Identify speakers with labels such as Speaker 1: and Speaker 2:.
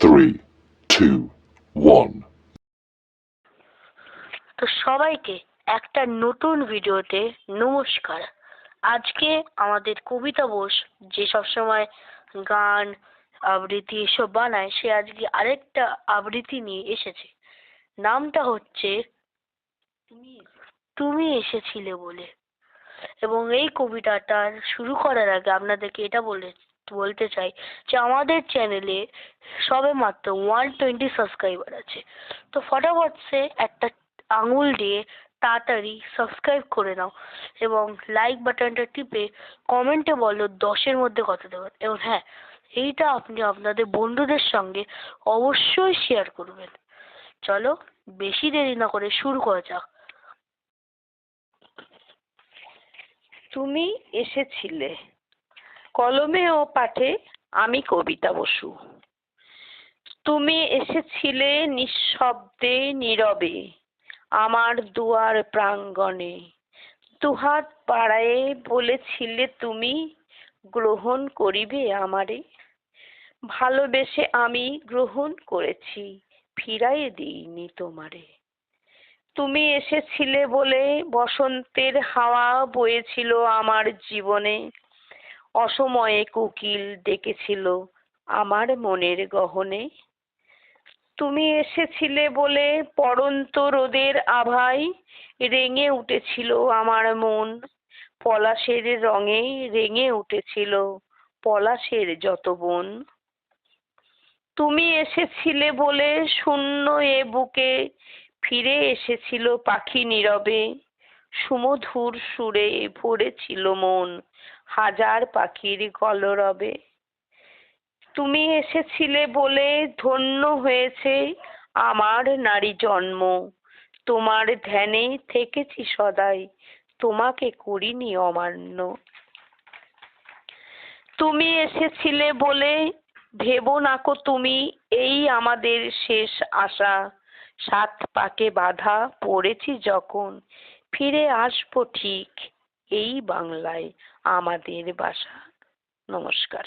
Speaker 1: three, two, one. তো সবাইকে একটা নতুন ভিডিওতে নমস্কার। আজকে আমাদের কবিতা বোস যে সবসময় গান আবৃত্তি এসব বানায় সে আজকে আরেকটা আবৃত্তি নিয়ে এসেছে। নামটা হচ্ছে তুমি এসেছিলে বলে। এবং এই কবিতাটা শুরু করার আগে আপনাদেরকে এটা বলে বলতে চাই যে আমাদের চ্যানেলে সবে মাত্র ওয়ান টোয়েন্টি সাবস্ক্রাইবার আছে। তো ফটাফট সে একটা আঙুল দিয়ে তাড়াতাড়ি সাবস্ক্রাইব করে নাও এবং লাইক বাটনটা টিপে কমেন্টে বলো দশের মধ্যে কত দেবেন। এবং হ্যাঁ এইটা আপনি আপনাদের বন্ধুদের সঙ্গে অবশ্যই শেয়ার করবেন। চলো বেশি দেরি না করে শুরু করা যাক।
Speaker 2: তুমি এসেছিলে। কলমে ও পাঠে আমি কবিতা বসু। তুমি এসেছিলে নিঃশব্দে, নীরবে আমার দুয়ার প্রাঙ্গণে। দুহাত বাড়ায়ে বলেছিলে তুমি, গ্রহণ করিবে আমারে। ভালোবেসে আমি গ্রহণ করেছি ফিরাইয়ে দিইনি তোমারে। তুমি এসেছিলে বলে বসন্তের হাওয়া বয়েছিল আমার জীবনে। অসময়ে কোকিল ডেকেছিল আমার মনের গহনে। তুমি এসেছিলে বলে পড়ন্ত রোদের আভায় রেঙে উঠেছিল আমার মন। পলাশের রঙে রেঙে উঠেছিল পলাশের যত বন। তুমি এসেছিলে বলে শূন্য এ বুকে ফিরে এসেছিল পাখি নীরবে। সুমধুর সুরে ভরেছিল মন। হাজার পাখির কলরবে। তুমি এসেছিলে বলে ধন্য হয়েছে আমার নারী জন্ম। তোমার ধ্যানে থেকেছি সদাই, তোমাকে করিনি অমান্য। তুমি এসেছিলে বলে ভেবো নাকো তুমি, এই আমাদের শেষ আশা। সাত পাকে বাধা পড়েছি যখন, ফিরে আসব ঠিক এই বাংলায় আমাদের বাসা নমস্কার।